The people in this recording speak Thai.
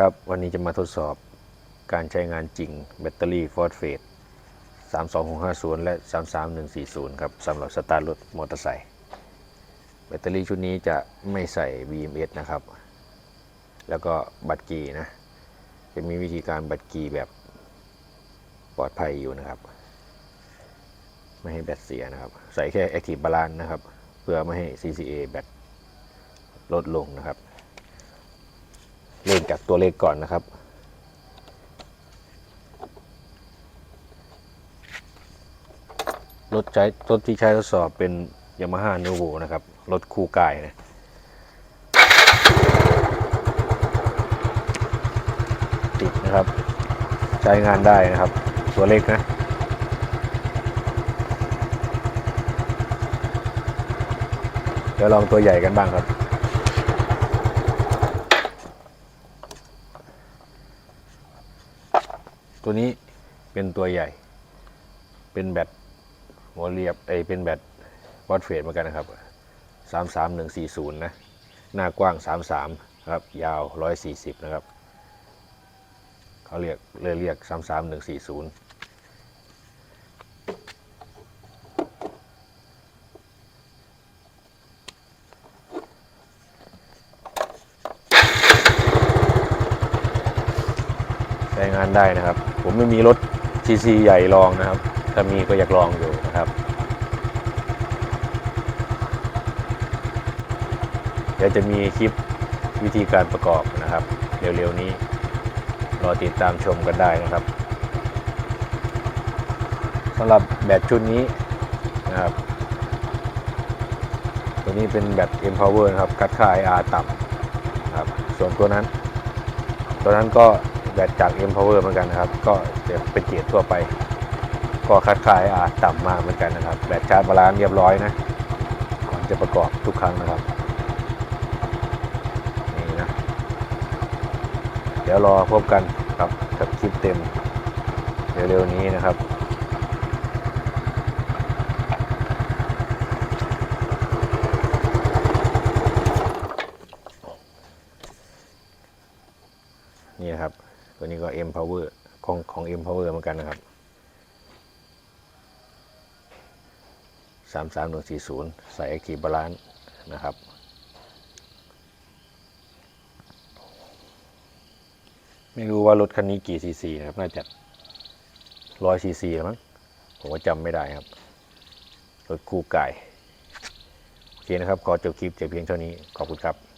ครับวันนี้จะมาทดสอบการใช้งานจริงแบตเตอรี่ฟอสเฟต32650 และ 33140 ครับสำหรับสตาร์ทรถมอเตอร์ไซค์แบตเตอรี่ชุดนี้จะไม่ใส่ BMS นะครับ แล้วก็บัตรกีนะ จะมีวิธีการบัตรกีแบบปลอดภัยอยู่นะครับ ไม่ให้แบตเสียนะครับ ใส่แค่ Active Balance นะครับ เพื่อไม่ให้ CCA แบตลดลงนะครับ เริ่มจากตัวเลขก่อนนะครับ รถใช้รถที่ใช้ทดสอบเป็น Yamaha n e v o นะครับ รถคู่กายนะติดนะครับ ใช้งานได้นะครับ ตัวเล็กนะเดี๋ยวลองตัวใหญ่กันบ้างครับ ตัวนี้เป็นตัวใหญ่ เป็นแบตหัวเรียบไอเป็นแบตวอตเฟสเหมือนกันนะครับ 33140 นะ หน้ากว้าง 33 ครับ ยาว 140 นะครับ เขาเรียกเรียกเรียก 33140 งานได้นะครับ ผมไม่มีรถซีซีใหญ่ลองนะครับ ถ้ามีก็อยากลองอยู่นะครับเดี๋ยวจะมีคลิปวิธีการประกอบนะครับ เร็วๆนี้รอติดตามชมกันได้นะครับสำหรับแบตชุดนี้นะครับ ตัวนี้เป็นแบต Empower นะครับ คัดค่า IR ต่ำครับ ส่วนตัวนั้น ตัวนั้นก็ แบตจาก M Power เหมือนกันนะครับ ก็จะเป็นเกียร์ทั่วไป ก็คัดค่า IR ต่ำมากเหมือนกันนะครับ แบตชาร์จบาลานซ์เรียบร้อยนะ ก่อนจะประกอบทุกครั้งนะครับ นี่นะ เดี๋ยวรอพบกันครับกับคลิปเต็ม เร็วๆนี้นะครับนี่ครับ ตัวนี้ก็ M Power ของของ M Power เหมือนกันนะครับ 33140 ใส่ Active Balance นะครับ ไม่รู้ว่ารถคันนี้กี่ซีซีนะครับ น่าจะร้อยซีซีมั้งผมก็จำไม่ได้ครับ รถคู่ไก่ โอเคนะครับ ขอจบคลิปแต่เพียงเท่านี้ ขอบคุณครับ